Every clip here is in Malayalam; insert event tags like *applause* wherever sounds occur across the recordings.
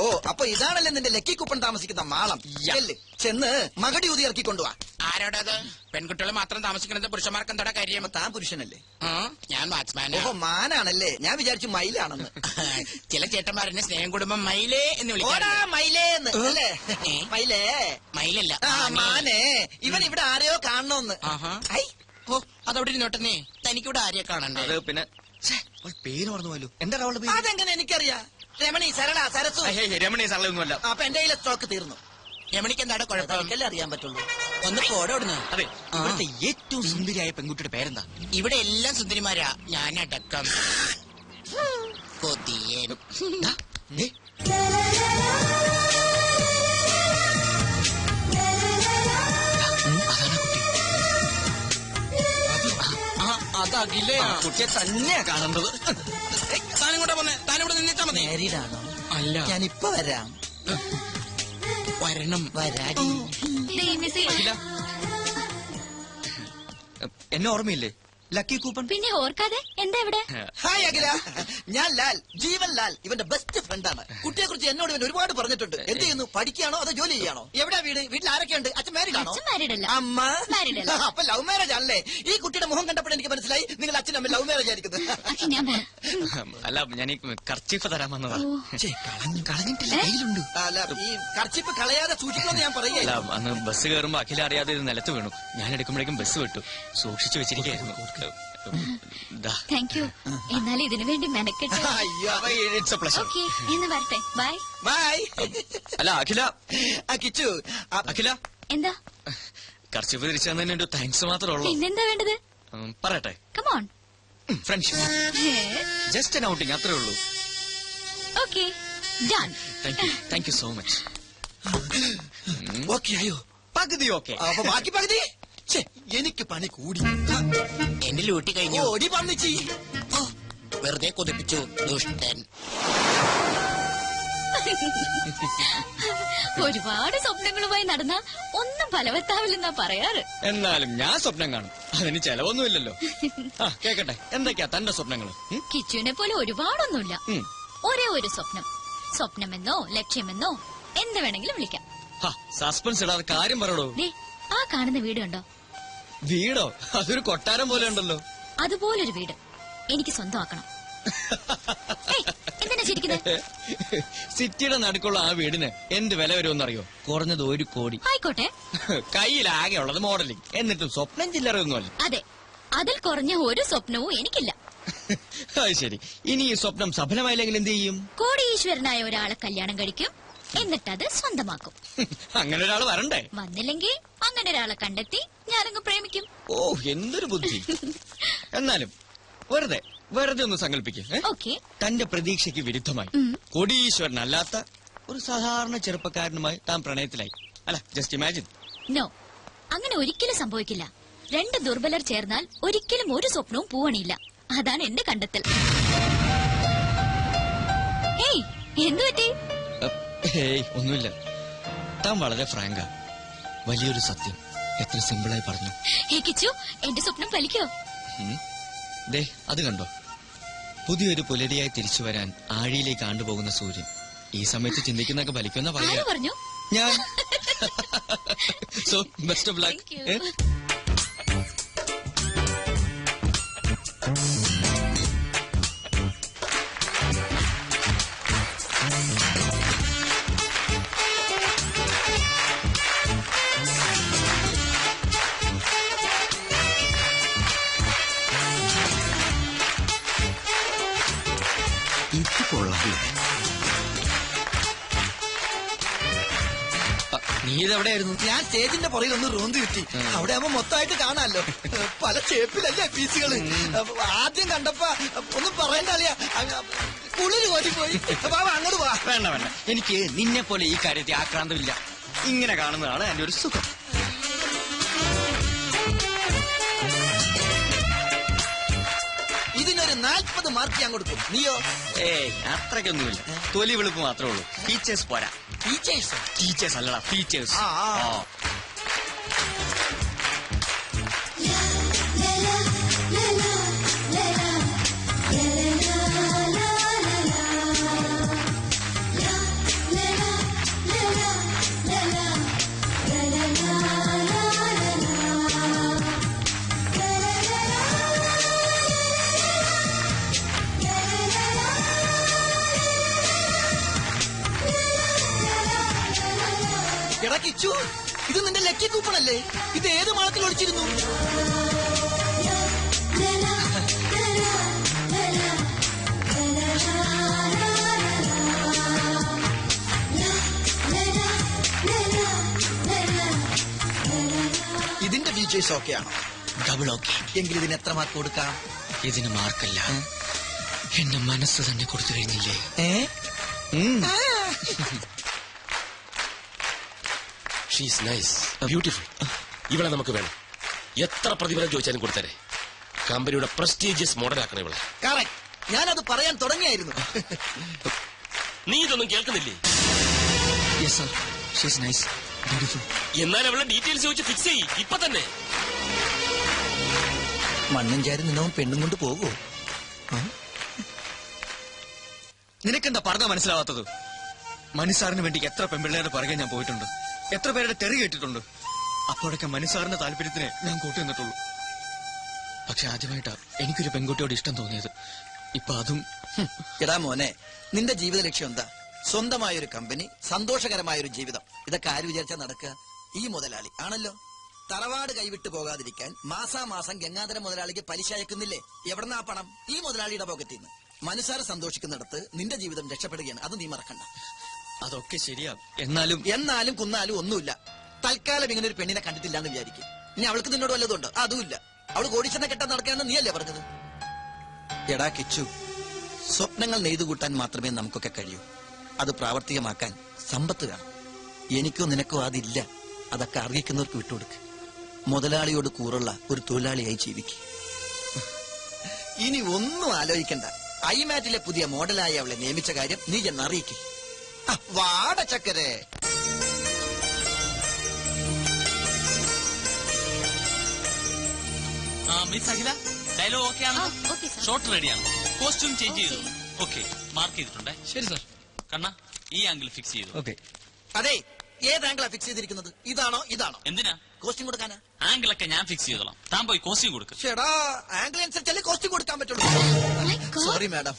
ഓഹോ അപ്പൊ ഇതാണല്ലേ നിന്റെ ലക്കി കുപ്പൻ താമസിക്കുന്ന മാളം? ചെല്ല് ചെന്ന് മകടി ഊതി ഇറക്കി കൊണ്ടുവാ ആരോടത്? പെൺകുട്ടികൾ മാത്രം താമസിക്കുന്നത് പുരുഷന്മാർക്ക് എന്താ കാര്യം? താൻ പുരുഷനല്ലേ? ഞാൻ വാച്ച്മാൻ ഓഹോ മാനാണല്ലേ? ഞാൻ വിചാരിച്ചു മയിലാണെന്ന്. *laughs* ചില ചേട്ടന്മാരെന്നെ സ്നേഹം കുടുംബം മയിലേ എന്ന് മയിലേന്ന് അല്ലേ? മയിലേ. മയിലല്ല ആ മാനേ. ഇവൻ ഇവിടെ ആരെയോ കാണണോന്ന്. ഓ അതവിടെ ഇരുന്നോട്ടെന്നേ. തനിക്കിവിടെ ആരെയോ കാണണ്ടേ? അത് പിന്നെ പേര് മറന്നു പോയല്ലോ എന്താ അവളുടെ അതെങ്ങനെ എനിക്കറിയാം? രമണി സരള സരസു. രമണി സരളൊന്നുമല്ല അപ്പൊ എന്റെ കയ്യിലെ സ്റ്റോക്ക് തീർന്നു. രമണിക്ക് എന്താണ് കുഴപ്പമില്ല അറിയാൻ പറ്റുള്ളൂ. ഒന്ന് പോടോടുന്നു അതെ. ഇവിടുത്തെ ഏറ്റവും സുന്ദരിയായ പെൺകുട്ടിയുടെ പേരെന്താ? ഇവിടെ എല്ലാം സുന്ദരിമാരാ. ഞാനടക്കം അതകിലയാ ആ കുട്ടിയെ തന്നെയാ കാണേണ്ടത് താനും കൂടെ താനിവിടെ നിന്നിട്ടാ മതി മാരീഡാണോ അല്ല. ഞാൻ ഇപ്പൊ വരാം. വരണം. വരാടി. എന്നെ ഓർമ്മയില്ലേ? ലക്കി കൂപ്പൺ പിന്നെ ഓർക്കാതെ എന്താ ഇവിടെ ഹായ് അഖില ഞാൻ ലാൽ ജീവൻ ലാൽ ഇവന്റെ ബെസ്റ്റ് ഫ്രണ്ടാണ് കുട്ടിയെ കുറിച്ച് എന്നോട് ഇവൻ ഒരുപാട് പറഞ്ഞിട്ടുണ്ട് എന്ത് ചെയ്യുന്നു പഠിക്കുകയാണോ അതോ ജോലി ചെയ്യാണോ എവിടെയാ വീട് വീട്ടിൽ ആരൊക്കെയുണ്ട് അച്ഛൻ മാരീഡ് ആണോ അല്ല. അമ്മ അപ്പൊ ലവ് മാരേജ് അല്ലേ ഈ കുട്ടിയുടെ മുഖം കണ്ടപ്പോൾ എനിക്ക് മനസ്സിലായി നിങ്ങൾ അച്ഛൻ അമ്മ ലവ് മാരേജ് ആയിരിക്കുന്നത് അല്ല ഞാൻ ഈ കർച്ചീഫ് തരാൻ വന്നതാ കളഞ്ഞിട്ടില്ല അല്ല ഈ കർച്ചിപ്പ് കളയാതെ സൂക്ഷിക്കണമെന്ന് ഞാൻ അല്ല പറയുകയല്ല അന്ന് ബസ് കയറുമ്പോ അഖില അറിയാതെ ഇത് നിലത്ത് വീണു ഞാൻ എടുക്കുമ്പോഴേക്കും ബസ് വിട്ടു സൂക്ഷിച്ചു വെച്ചിരിക്കുന്നു താങ്ക് യു എന്നാലും ഇതിനു വേണ്ടി മെനക്കെട്ട്. അയ്യോ ഓക്കെ എന്ന് വരട്ടെ. ബൈ ബൈ അല്ല അഖില. കിച്ചു. അഖില. എന്താ? കർച്ചീഫ് തിരിച്ചു ഒരു താങ്ക്സ് മാത്രമേ ഉള്ളൂ. പിന്നെന്താ വേണ്ടത്? പറയട്ടെ. Come on friendship just an outing അത്രേ ഉള്ളൂ. Okay thank you so much okay ആയോ പകുതി ഓക്കെ അപ്പൊ ബാക്കി പകുതി? എനിക്ക് പണി കൂടി. എന്റെ ലൂട്ടി കഴിഞ്ഞു. ഓടി പന്നിച്ചി വെറുതെ കൊതിപ്പിച്ചു ദുഷ്ടൻ. ഒരുപാട് സ്വപ്നങ്ങളുമായി നടന്ന ഒന്നും ഫലവത്താവില്ലെന്നാ പറയാറ്. എന്നാലും ഞാൻ സ്വപ്നം കാണും. അതിന് ചെലവൊന്നുമില്ലല്ലോ. കേക്കട്ടെ എന്തൊക്കെയാ തന്റെ സ്വപ്നങ്ങൾ കിച്ചുവിനെ പോലെ ഒരുപാടൊന്നുമില്ല. ഒരേ ഒരു സ്വപ്നം. സ്വപ്നമെന്നോ ലക്ഷ്യമെന്നോ എന്ത് വേണമെങ്കിലും വിളിക്കാം. സസ്പെൻസ് ഇടാതെ കാര്യം പറയടോ. ദേ ആ കാണുന്ന വീട് കണ്ടോ വീടോ? അതൊരു കൊട്ടാരം പോലെ ഉണ്ടല്ലോ. അതുപോലൊരു വീട് എനിക്ക് സ്വന്തമാക്കണം. സിറ്റിയുടെ നടുക്കുള്ള ആ വീടിന് എന്ത് വില വരുമെന്നറിയോ? കുറഞ്ഞത് ഒരു കോടി. ആയിക്കോട്ടെ. കയ്യിലാകെ ഉള്ളത് മോഡലിംഗ്. എന്നിട്ടും സ്വപ്നം ചില്ലറയൊന്നുമല്ല. അതെ അതിൽ കുറഞ്ഞ ഒരു സ്വപ്നവും എനിക്കില്ല. അത് ശരി. ഇനി ഈ സ്വപ്നം സഫലമായില്ലെങ്കിൽ എന്ത് ചെയ്യും? കോടീശ്വരനായ ഒരാളെ കല്യാണം കഴിക്കും. എന്നിട്ടത് സ്വന്തമാക്കും. അങ്ങനെ ഒരാൾ വരണ്ടേ? വന്നില്ലെങ്കിൽ അങ്ങനെ ഒരാളെ കണ്ടെത്തി ഓ എന്തൊരു ബുദ്ധി? എന്നാലും വെറുതെ വെറുതെ ഒന്ന് സങ്കല്പിക്കും ഓക്കെ. തന്റെ പ്രതീക്ഷയ്ക്ക് വിരുദ്ധമായി. കോടീശ്വരനല്ലാത്ത ഒരു സാധാരണ ചെറുപ്പക്കാരനുമായി താൻ പ്രണയത്തിലായി. അല്ല ജസ്റ്റ് ഇമാജിൻ നോ അങ്ങനെ ഒരിക്കലും സംഭവിക്കില്ല. രണ്ട് ദുർബലർ ചേർന്നാൽ ഒരിക്കലും ഒരു സ്വപ്നവും പൂവണിയില്ല. അതാണ് എന്റെ കണ്ടെത്തൽ. എന്തു പറ്റി? ഒന്നുമില്ല. താൻ വളരെ ഫ്രാങ്കാ. വലിയൊരു സത്യം. എത്ര സിമ്പിളായി പറഞ്ഞു. ഹേ കിച്ചു എന്റെ സ്വപ്നം വലിക്കോ ദേ അത് കണ്ടോ? പുതിയൊരു പുലരിയായി തിരിച്ചു വരാൻ ആഴിയിലേക്ക് ആണ്ടുപോകുന്ന സൂര്യൻ. ഈ സമയത്ത് ചിന്തിക്കുന്നൊക്കെ ഫലിക്കുന്ന ആര് പറയാ പറഞ്ഞു? ഞാൻ. സോ ബെസ്റ്റ് ഓഫ് ലക്ക് കൊള്ളാം നീ ഇതെവിടെയായിരുന്നു? ഞാൻ സ്റ്റേജിന്റെ പുറകിൽ ഒന്ന് റൂന്ത് കിട്ടി. അവിടെ ആവുമ്പോ മൊത്തമായിട്ട് കാണാല്ലോ പല ചേപ്പിലല്ലേ പീസുകൾ? ആദ്യം കണ്ടപ്പോ ഒന്നും പറയണ്ട അറിയാ കുളിര് പോയി ബാബ അങ്ങോട്ട് വാ. വേണ്ട വേണ്ട. എനിക്ക് നിന്നെ പോലെ ഈ കാര്യത്തിൽ ആക്രാന്തമില്ല. ഇങ്ങനെ കാണുന്നതാണ് എന്റെ ഒരു സുഖം. നാൽപ്പത് മാർക്ക് ഞാൻ കൊടുക്കും. നീയോ? ഏയ് അത്രയ്ക്കൊന്നുമില്ല. തൊലി വെളുപ്പ് മാത്രമേ ഉള്ളൂ. ടീച്ചേഴ്സ് പോരാ. ടീച്ചേഴ്സ് ടീച്ചേഴ്സ് അല്ലടാ ടീച്ചേഴ്സ് ആ, എടാ കിച്ചു ഇത് നിന്റെ ലക്കി കൂപ്പണല്ലേ? ഇത് ഏത് മാളത്തിൽ ഒളിച്ചിരുന്നു? ഇതിന്റെ ഫീച്ചേഴ്സ് ഓക്കെയാണോ ഡബിൾ ഓക്കെ എങ്കിൽ ഇതിന് എത്ര മാർക്ക് കൊടുക്കാം? ഇതിന് മാർക്കല്ല. എന്റെ മനസ്സ് തന്നെ കൊടുത്തു കഴിഞ്ഞില്ലേ? ഏ. ഷീസ് നൈസ് ബ്യൂട്ടിഫുൾ ഇവളെ നമുക്ക് വേണം. എത്ര പ്രതിഫലം ചോദിച്ചാലും കൊടുത്തരെ. കമ്പനിയുടെ പ്രസ്റ്റീജിയസ് മോഡലാക്കണം ഇവളെ. കറക്റ്റ് ഞാനത് പറയാൻ തുടങ്ങിയായിരുന്നു. നീ ഇതൊന്നും കേൾക്കുന്നില്ലേ? Yes sir she's nice beautiful എന്നാൽ അവളെ ഡീറ്റെയിൽസ് ചോദിച്ച് ഫിക്സ് ചെയ്യ്. ഇപ്പൊ തന്നെ. മണ്ണും ചാരി നിന്നവൻ പെണ്ണും കൊണ്ട് പോകുമോ നിനക്കെന്താ പറഞ്ഞ മനസ്സിലാവാത്തത്? മനുസാറിന് വേണ്ടി എത്ര പെൺപിള്ളേരുടെ പുറകെ ഞാൻ പോയിട്ടുണ്ട്. എത്ര പേരുടെ തെറി കേട്ടിട്ടുണ്ട്? അപ്പോഴൊക്കെ മനുസാറിന്റെ താല്പര്യത്തിന് ഞാൻ കൂട്ടി നിന്നിട്ടുള്ളൂ. പക്ഷെ ആദ്യമായിട്ടാ എനിക്കൊരു പെൺകുട്ടിയോട് ഇഷ്ടം തോന്നിയത്. ഇപ്പൊ അതും എടാ മോനെ നിന്റെ ജീവിത ലക്ഷ്യം എന്താ? സ്വന്തമായ ഒരു കമ്പനി സന്തോഷകരമായ ഒരു ജീവിതം. ഇതൊക്കെ ആര് വിചാരിച്ചാ നടക്കുക? ഈ മുതലാളി. ആണല്ലോ? തറവാട് കൈവിട്ട് പോകാതിരിക്കാൻ മാസാമാസം ഗംഗാധര മുതലാളിക്ക് പലിശ അയക്കുന്നില്ലേ? എവിടെന്നാ പണം? ഈ മുതലാളിയുടെ പോക്കറ്റിൽ മനസ്സാറ് സന്തോഷിക്കുന്നിടത്ത് നിന്റെ ജീവിതം രക്ഷപ്പെടുകയാണ്. അത് നീ മറക്കണ്ട. അതൊക്കെ ശരിയാ. എന്നാലും എന്നാലും കുന്നാലും ഒന്നുമില്ല. തൽക്കാലം ഇങ്ങനെ ഒരു പെണ്ണിനെ കണ്ടിട്ടില്ല എന്ന് വിചാരിക്കും. ഇനി അവൾക്ക് നിന്നോട് വല്ലതും വല്ലതുണ്ട് അതുമില്ല. അവൾ കോടീശ്വരനെ കെട്ടാൻ നടക്കാന്ന് നീയല്ലേ പറഞ്ഞത്? എടാ കിച്ചു. സ്വപ്നങ്ങൾ നെയ്തു കൂട്ടാൻ മാത്രമേ നമുക്കൊക്കെ കഴിയൂ. അത് പ്രാവർത്തികമാക്കാൻ സമ്പത്ത് വേണം. എനിക്കോ നിനക്കോ അതില്ല. അതൊക്കെ അറിയിക്കുന്നവർക്ക് വിട്ടുകൊടുക്ക്. മുതലാളിയോട് കൂറുള്ള ഒരു തൊഴിലാളിയായി ജീവിക്കും. ഇനി ഒന്നും ആലോചിക്കണ്ട. ഐമാറ്റിലെ പുതിയ മോഡലായി അവളെ നിയമിച്ച കാര്യം നീ ചെന്ന് വാട ചക്കരെ. ആ മിസ് അഖില ഡയലോഗ് ഓക്കെ ആണ്? ഓക്കെ സാർ ഷോട്ട് റെഡിയാണ് കോസ്റ്റ്യൂം ചേഞ്ച് ചെയ്തു. ഓക്കെ മാർക്ക് ചെയ്തിട്ടുണ്ട്? ശരി സാർ കണ്ണ ഈ ആംഗിൾ ഫിക്സ് ചെയ്തു. ഓക്കെ അതെ ഏത് ആംഗിളാ ഫിക്സ് ചെയ്തിരിക്കുന്നത്? ഇതാണോ ഇതാണോ? എന്തിനാ? കോസ്റ്റ്യൂം കൊടുക്കാനാ? ആംഗിൾ ഒക്കെ ഞാൻ ഫിക്സ് ചെയ്തോളാം. താൻ പോയി കോസ്റ്റ്യൂം കൊടുക്ക്. ചേടാ ആംഗിൾ അനുസരിച്ചല്ലേ കോസ്റ്റ്യൂം കൊടുക്കാൻ പറ്റുള്ളൂ. സോറി മാഡം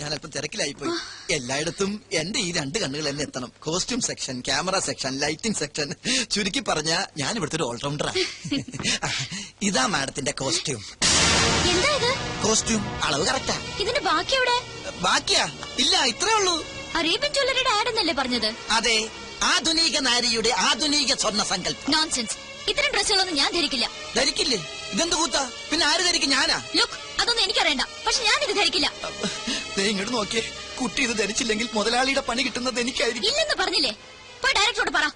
ഞാൻ അല്പം തിരക്കിലായി പോയി എല്ലായിടത്തും എന്റെ ഈ രണ്ട് കണ്ണുകൾ എന്നെ എത്തണം. Costume section camera section lighting section ചുരുക്കി പറഞ്ഞ ഞാൻ ഇവിടുത്തെ ഒരു ഓൾറൗണ്ടറാ *laughs* ഇതാ മാഡത്തിന്റെ കോസ്റ്റ്യൂം എന്താ ഇത്? കോസ്റ്റ്യൂം അളവ് കറക്റ്റാ ഇതിന്റെ ബാക്കി എവിടെ? ബാക്കിയാ. ഇല്ല ഇത്രേ ഉള്ളൂ. അറേബ്യൻ ജ്വല്ലറിയുടെ ആഡ് എന്നല്ലേ പറഞ്ഞത്? അതെ ആധുനിക നാരിയുടെ ആധുനിക സ്വർണ സങ്കല്പം. നോൺസെൻസ് ഇത്തരം ഡ്രസ്സുകളൊന്നും ഞാൻ ധരിക്കില്ല. ധരിക്കില്ലേ? ഇതെന്ത് കൂത്ത? പിന്നെ ആര് ധരിക്കും? ഞാനാ? ലുക്ക് അതൊന്നും എനിക്കറിയണ്ട. പക്ഷെ ഞാൻ ഇത് ധരിക്കില്ല. ദേ ഇങ്ങോട്ട് നോക്കിയേ. കുട്ടി ഇത് ധരിച്ചില്ലെങ്കിൽ മുതലാളിയുടെ പണി കിട്ടുന്നത് എനിക്കായിരിക്കും. ഇല്ലെന്ന് പറഞ്ഞില്ലേ? പോയി ഡയറക്ടറോട് പറ.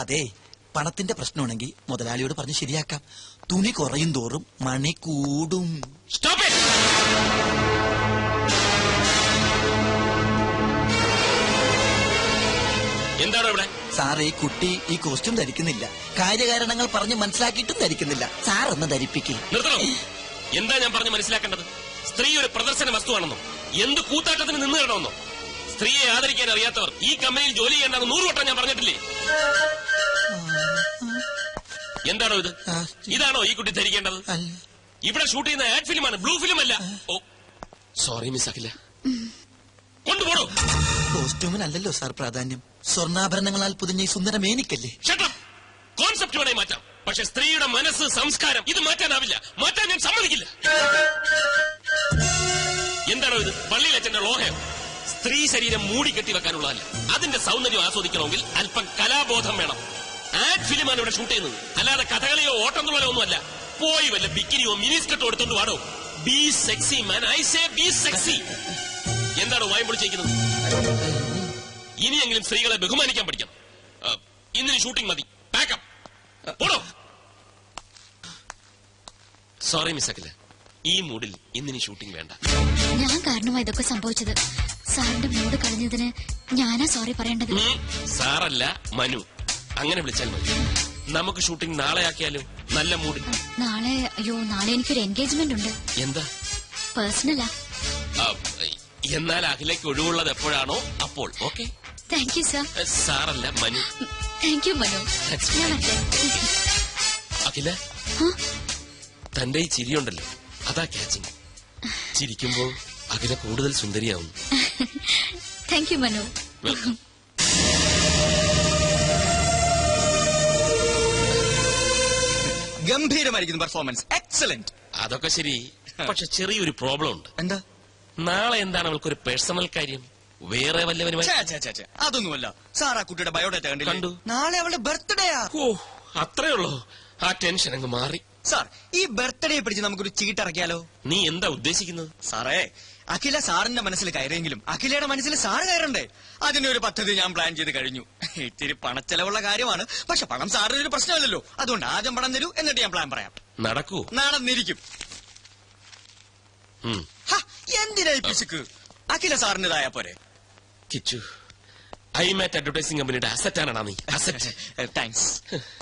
അതെ പണത്തിന്റെ പ്രശ്നമാണെങ്കിൽ മുതലാളിയോട് പറഞ്ഞ് ശരിയാക്കാം. തുണി കുറയും തോറും മണി കൂടും. സ്റ്റോപ്പ് എന്താണോ ഇവിടെ? സാർ ഈ കുട്ടി ഈ കോസ്റ്റ്യൂം ധരിക്കുന്നില്ല. കാര്യകാരണങ്ങൾ പറഞ്ഞ് മനസ്സിലാക്കിയിട്ടും ധരിക്കുന്നില്ല. സാർ ഒന്ന് ധരിപ്പിക്കേ. നിർത്തണോ? എന്താ ഞാൻ പറഞ്ഞ് മനസ്സിലാക്കേണ്ടത്? സ്ത്രീ ഒരു പ്രദർശന വസ്തുവാണെന്നോ? എന്ത് കൂത്താട്ടത്തിന് നിന്ന് കിടണമെന്നോ സ്ത്രീയെ ആദരിക്കാൻ അറിയാത്തവർ ഈ കമ്പനിയിൽ ജോലി ചെയ്യേണ്ടെന്ന് നൂറ് വട്ടം ഞാൻ പറഞ്ഞിട്ടില്ലേ? എന്താണോ ഇത്? ഇതാണോ ഈ കുട്ടി ധരിക്കേണ്ടത്? ഇവിടെ ഷൂട്ട് ചെയ്യുന്ന ആഡ് ഫിലിമാണ് ബ്ലൂ ഫിലിം അല്ല ഓ സോറി മിസ് അഖില. കൊണ്ടുപോടോ. കോസ്റ്റ്യൂമിനല്ലല്ലോ സാർ പ്രാധാന്യം. സ്വർണാഭരണങ്ങളാൽ പുതിഞ്ഞ ഈ സുന്ദര മേനിക്കല്ലേ? കോൺസെപ്റ്റ് വേണേ മാറ്റാം. പക്ഷെ സ്ത്രീയുടെ മനസ്സ് സംസ്കാരം ഇത് മാറ്റാനാവില്ല. മാറ്റാൻ ഞാൻ സമ്മതിക്കില്ല. എന്താണോ ഇത്? പള്ളിയിൽ അച്ഛന്റെ ലോഹയം? സ്ത്രീ ശരീരം മൂടി കെട്ടി വെക്കാനുള്ളതല്ല. അതിന്റെ സൗന്ദര്യം ആസ്വദിക്കണമെങ്കിൽ അല്പം കലാബോധം വേണം. ആഡ് ഫിലിമാണ് ഇവിടെ ഷൂട്ട് ചെയ്യുന്നത്. അല്ലാതെ കഥകളിയോ ഓട്ടംതുള്ളലോ ഒന്നുമല്ല. പോയി വല്ല ബിക്കിനിയോ മിനിസ്കട്ടോ എടുത്തോണ്ട് വാടോ. Be sexy man I say be sexy എന്താണോ വായം പൊളിച്ചിരിക്കുന്നത് ഇനിയെങ്കിലും സ്ത്രീകളെ ബഹുമാനിക്കാൻ പഠിക്കണം. ഇന്നിന് ഷൂട്ടിംഗ് മതി. പാക്കപ്പ് പോടോ സോറി മിസ് അഖില. ഈ മൂഡിൽ ഇന്നിനി ഷൂട്ടിംഗ് വേണ്ട. ഞാൻ കാരണമാ ഇതൊക്കെ സംഭവിച്ചത്. സാറിന്റെ മൂഡ് കളഞ്ഞതിന് ഞാനാ സോറി പറയേണ്ടത്. സാറല്ല മനു. അങ്ങനെ വിളിച്ചാൽ മതി. നമുക്ക് ഷൂട്ടിംഗ് നാളെ ആക്കിയാലോ? നല്ല മൂഡിൽ നാളെ അയ്യോ നാളെ എനിക്കൊരു എൻഗേജ്മെന്റ് ഉണ്ട്. എന്താ? പേഴ്സണലാ എന്നാൽ അഖിലേക്ക് ഒഴിവുള്ളത് എപ്പോഴാണോ അപ്പോൾ ഓക്കെ? താങ്ക് യു സാർ സാറല്ല മനു. Thank you Manu. അഖില തന്റെ ഈ ചിരിയുണ്ടല്ലോ അതാ ക്യാച്ചിങ് ചിരിക്കുമ്പോൾ അഖില കൂടുതൽ സുന്ദരിയാവും താങ്ക് യു മനു. വെൽക്കം ഗംഭീരമായിരിക്കുന്നു പെർഫോമൻസ് എക്സലന്റ് അതൊക്കെ ശരി പക്ഷെ ചെറിയൊരു പ്രോബ്ലം ഉണ്ട്. എന്താ? നാളെ എന്താണ് അവൾക്കൊരു പേഴ്സണൽ കാര്യം? വേറെ വല്ലവരുമായി. അതൊന്നുമല്ല. സാർ ആ കുട്ടിയുടെ ബയോഡേറ്റ കണ്ടില്ലേ? കണ്ടു. നാളെ അവളുടെ ബർത്ത്ഡേ ഓ അത്രേ ഉള്ളോ. ആ ടെൻഷൻ അങ്ങ് മാറി. സാർ ഈ ബർത്ത്ഡേ പിടിച്ച് നമുക്കൊരു ചീട്ട് ഇറക്കിയാലോ? നീ എന്താ ഉദ്ദേശിക്കുന്നത്? സാറേ അഖില സാറിന്റെ മനസ്സിൽ കയറിയെങ്കിലും അഖിലയുടെ മനസ്സിൽ സാറ് കയറണ്ടേ? അതിനൊരു പദ്ധതി ഞാൻ പ്ലാൻ ചെയ്ത് കഴിഞ്ഞു. ഇത്തിരി പണച്ചെലവുള്ള കാര്യമാണ്. പക്ഷെ പണം സാറിന് ഒരു പ്രശ്നമല്ലല്ലോ. അതുകൊണ്ട് ആദ്യം പണം തരൂ എന്നിട്ട് ഞാൻ പ്ലാൻ പറയാം. നടക്കൂ. നടന്നിരിക്കും ഉം. എന്തിനാ ഈ പിശുക്ക്? അഖില സാറിന്റെതായ പോരെ. കിച്ചു ഐ മാറ്റ് അഡ്വർടൈസിംഗ് കമ്പനിയുടെ അസറ്റാണടാ നീ. Asset thanks *laughs*